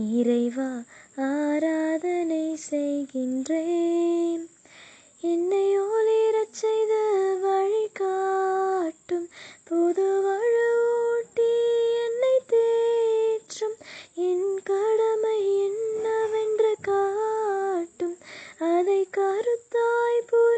இறைவா ஆராதனை செய்கின்றேன். என்னை ஒளிரச் செய்த வழிகாட்டும் புது வழுவூட்டி என்னை தேற்றும். என் கடமை என்னவென்று காட்டும். அதை கருத்தாய் புரி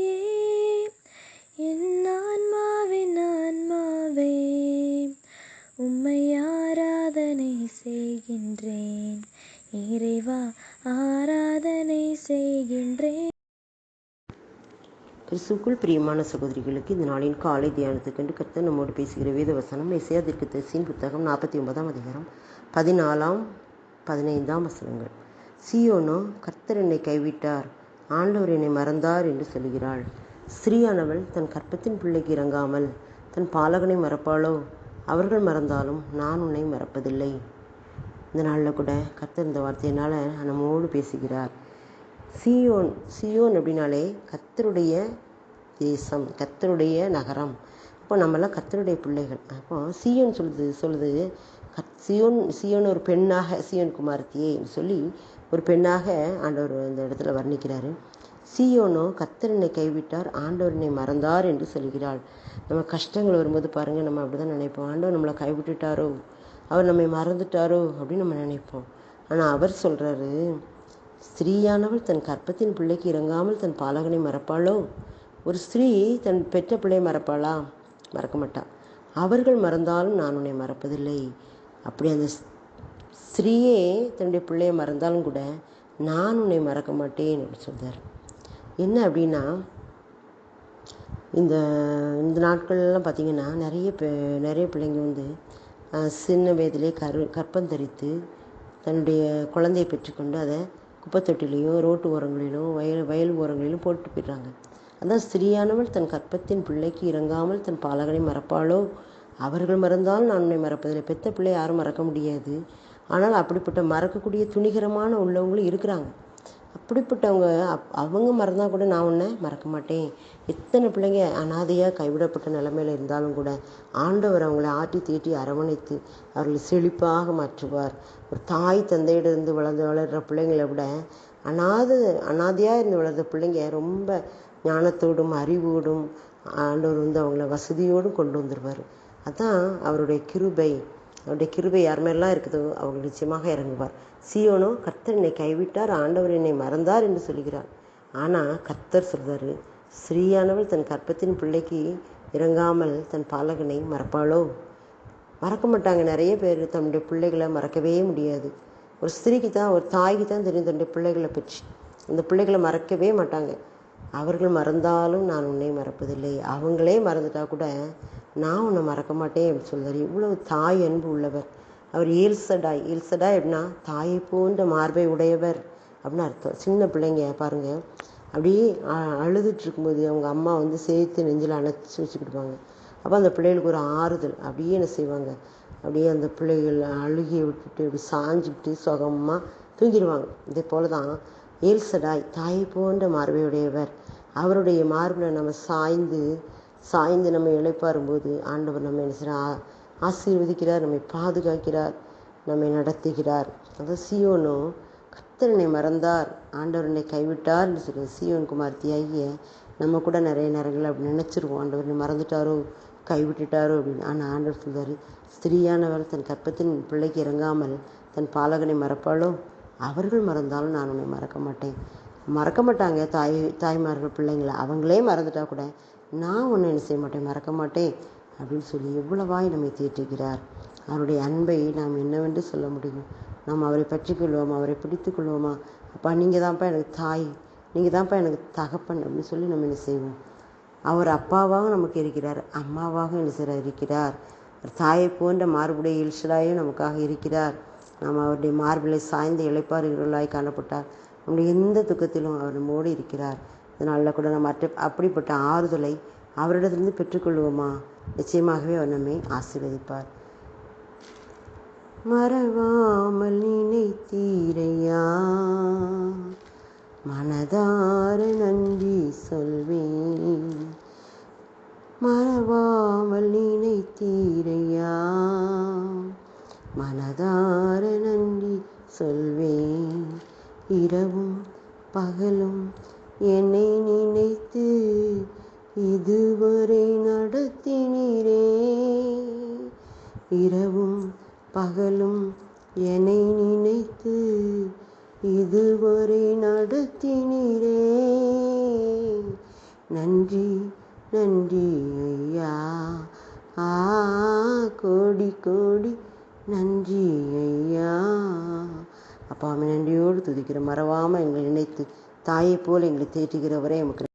ஆராதனை செய்கின்றேன். கிறிஸ்துக்குள் பிரியமான சகோதரிகளுக்கு இந்த நாளின் காலை தியானத்துக்கென்று கர்த்தர் நம்மோடு பேசுகிற வேத வசனம் எசையா தீர்க்கதரிசியின் புத்தகம் நாற்பத்தி ஒன்பதாம் அதிகாரம் பதினாலாம் பதினைந்தாம் வசனங்கள். சியோனோ கர்த்தர் என்னை கைவிட்டார் ஆண்டவர் என்னை மறந்தார் என்று சொல்கிறாள் ஸ்திரீயானவள் தன் கற்பத்தின் பிள்ளைக்கு இறங்காமல் தன் பாலகனை மறப்பாளோ? அவர்கள் மறந்தாலும் நான் உன்னை மறப்பதில்லை. இந்த நாளில் கூட கர்த்தர் இந்த வார்த்தையினால் நம்மோடு பேசுகிறார். சியோன் சியோன் அப்படின்னாலே கர்த்தருடைய தேசம் கர்த்தருடைய நகரம். அப்போ நம்மளாம் கர்த்தருடைய பிள்ளைகள். அப்போ சியோன் சொல்லுது சொல்லுது கத் சியோன் சியோன் ஒரு பெண்ணாக சியோன் குமாரத்தியே சொல்லி ஒரு பெண்ணாக ஆண்டவர் இந்த இடத்துல வர்ணிக்கிறாரு. சியோனோ கத்தரனை கைவிட்டார் ஆண்டவரனை மறந்தார் என்று சொல்கிறாள். நம்ம கஷ்டங்கள் வரும்போது பாருங்கள் நம்ம அப்படி தான் நினைப்போம். ஆண்டவர் நம்மளை கைவிட்டுட்டாரோ? அவர் நம்மை மறந்துட்டாரோ அப்படின்னு நம்ம நினைப்போம். ஆனால் அவர் சொல்கிறாரு ஸ்திரீயானவள் தன் கற்பத்தின் பிள்ளைக்கு இறங்காமல் தன் பாலகனை மறப்பாளோ? ஒரு ஸ்திரீ தன் பெற்ற பிள்ளையை மறப்பாளா? மறக்க மாட்டாள் அவர்கள் மறந்தாலும் நான் உன்னை மறப்பதில்லை. அப்படி அந்த ஸ்திரீயே தன்னுடைய பிள்ளையை மறந்தாலும் கூட நான் உன்னை மறக்க மாட்டேன் அப்படின்னு சொல்கிறார் என்ன அப்படின்னா இந்த இந்த நாட்கள்லாம் பார்த்திங்கன்னா நிறைய நிறைய பிள்ளைங்க வந்து சின்ன வயதிலே கரு கற்பம் தரித்து தன்னுடைய குழந்தையை பெற்றுக்கொண்டு அதை குப்பை தொட்டிலையும் ரோட்டு ஓரங்களிலும் வயல் வயல் ஓரங்களிலும் போட்டு போயிடுறாங்க. அதான் ஸ்திரீயானவள் தன் கற்பத்தின் பிள்ளைக்கு இறங்காமல் தன் பாலகனை மறப்பாளோ? அவர்கள் மறந்தாலும் நான் உன்னை மறப்பதில்லை. பெத்த பிள்ளை யாரும் மறக்க முடியாது. ஆனால் அப்படிப்பட்ட மறக்கக்கூடிய துணிகரமான உள்ளவங்களும் இருக்கிறாங்க. அப்படிப்பட்டவங்க அப் அவங்க மறந்தால் கூட நான் உன்னை மறக்க மாட்டேன். எத்தனை பிள்ளைங்க அனாதையாக கைவிடப்பட்ட நிலமையில இருந்தாலும் கூட ஆண்டவர் அவங்களை ஆட்டி தீட்டி அரவணைத்து அவர்களை செழிப்பாக மாற்றுவார். ஒரு தாய் தந்தையிடருந்து வளர்ந்து வளர்கிற பிள்ளைங்களை விட அனாத அனாதையாக இருந்து வளர்ந்த பிள்ளைங்க ரொம்ப ஞானத்தோடும் அறிவோடும் ஆண்டவர் வந்து அவங்கள வசதியோடும் கொண்டு வந்துடுவார் அதான் அவருடைய கிருபை. அவருடைய கிருபை யார் மேலாம் இருக்குதோ அவங்க நிச்சயமாக இறங்குவார். சியோனோ கர்த்தர் என்னை கைவிட்டார் ஆண்டவர் என்னை மறந்தார் என்று சொல்கிறார். ஆனால் கர்த்தர் சொல்கிறாரு ஸ்ரீயானவள் தன் கற்பத்தின் பிள்ளைக்கு இறங்காமல் தன் பாலகனை மறப்பாளோ? மறக்க மாட்டாங்க. நிறைய பேர் தன்னுடைய பிள்ளைகளை மறக்கவே முடியாது. ஒரு ஸ்திரீக்கு தான் ஒரு தாய்க்கு தான் தெரியும் தன்னுடைய பிள்ளைகளை பற்றி. அந்த பிள்ளைகளை மறக்கவே மாட்டாங்க. அவர்கள் மறந்தாலும் நான் உன்னை மறப்பதில்லை. அவங்களே மறந்துட்டா கூட நான் உன்னை மறக்க மாட்டேன் அப்படின்னு சொல்கிறார் இவ்வளவு தாய் அன்பு உள்ளவர். அவர் ஏல்சடாய் ஏல்சடாய் அப்படின்னா தாயை போன்ற மார்பை உடையவர் அப்படின்னு அர்த்தம். சின்ன பிள்ளைங்க பாருங்கள் அப்படியே அழுதுட்டு இருக்கும்போது அவங்க அம்மா வந்து சேர்த்து நெஞ்சில் அணைச்சி வச்சுக்கிடுவாங்க. அப்போ அந்த பிள்ளைகளுக்கு ஒரு ஆறுதல். அப்படியே என்ன செய்வாங்க? அப்படியே அந்த பிள்ளைகள் அழுகிய விட்டுட்டு அப்படி சாஞ்சிக்கிட்டு சுகமாக தூங்கிடுவாங்க. இதே போல தான் ஏல்சடாய் தாய் போன்ற மார்பையுடையவர் அவருடைய மார்பில் நம்ம சாய்ந்து சாய்ந்து நம்ம இழைப்பாரும்போது ஆண்டவர் நம்ம என்ன செய்கிறார் ஆசீர்வதிக்கிறார் நம்மை பாதுகாக்கிறார் நம்மை நடத்துகிறார். அதாவது சியோனும் கத்தரனை மறந்தார். ஆண்டவரனை கைவிட்டார் என்று சொல்கிற சியோன் குமார்த்தியாகிய நம்ம கூட நிறைய நேரங்கள் அப்படி நினச்சிருவோம். ஆண்டவரனை மறந்துட்டாரோ கைவிட்டுட்டாரோ அப்படின்னு. ஆனால் ஆண்டவர் சொல்வார் ஸ்திரீயானவர் தன் கற்பத்தின் பிள்ளைக்கு இறங்காமல் தன் பாலகனை மறப்பாளோ? அவர்கள் மறந்தாலும் நான் உன்னை மறக்க மாட்டேன். மறக்க மாட்டாங்க தாய் தாய்மார்கள் பிள்ளைங்களை. அவங்களே மறந்துட்டா கூட நான் ஒன்று என்ன செய்ய மாட்டேன் மறக்க மாட்டேன் அப்படின்னு சொல்லி எவ்வளவாய் நம்மை தேற்றுகிறார் அவருடைய அன்பை நாம் என்னவென்று சொல்ல முடியும்? நாம் அவரை பற்றி கொள்வோமா? அவரை பிடித்து கொள்வோமா? அப்பா நீங்கள் தான்ப்பா எனக்கு தாய். நீங்கள் தான்ப்பா எனக்கு தகப்பன் அப்படின்னு சொல்லி நம்ம என்ன செய்வோம்? அவர் அப்பாவாக நமக்கு இருக்கிறார் அம்மாவாக என்ன செய்கிறார் இருக்கிறார். தாயை போன்ற மார்புடைய இல்ஷலாயும் நமக்காக இருக்கிறார். நாம் அவருடைய மார்பிலை சாய்ந்த இழைப்பாறுகளாய் காணப்பட்டார் நம்முடைய எந்த துக்கத்திலும் அவர் நம்மோடு இருக்கிறார். அதனால கூட நம்ம அற்ற அப்படிப்பட்ட ஆறுதலை அவரிடத்திலிருந்து பெற்றுக்கொள்வோமா? நிச்சயமாகவே அவர் நம்மை ஆசீர்வதிப்பார். மறவாமல் நினைத்தீரையா? மனதார நன்றி சொல்வேன். மறவாமல் நினைத்தீரையா? மனதார நன்றி சொல்வேன். இரவும் பகலும் என்னை நினைத்து இதுவரை நடத்தினீரே. இரவும் பகலும் என்னை நினைத்து இதுவரை நடத்தினீரே. நன்றி நன்றி ஐயா. ஆ கோடி கோடி நன்றி ஐயா. அப்பாவை நன்றியோடு துதிக்கிற மறவாமல் எங்களை நினைத்து தாயை போல் எங்களை தேற்றுகிறவரே எமக்கு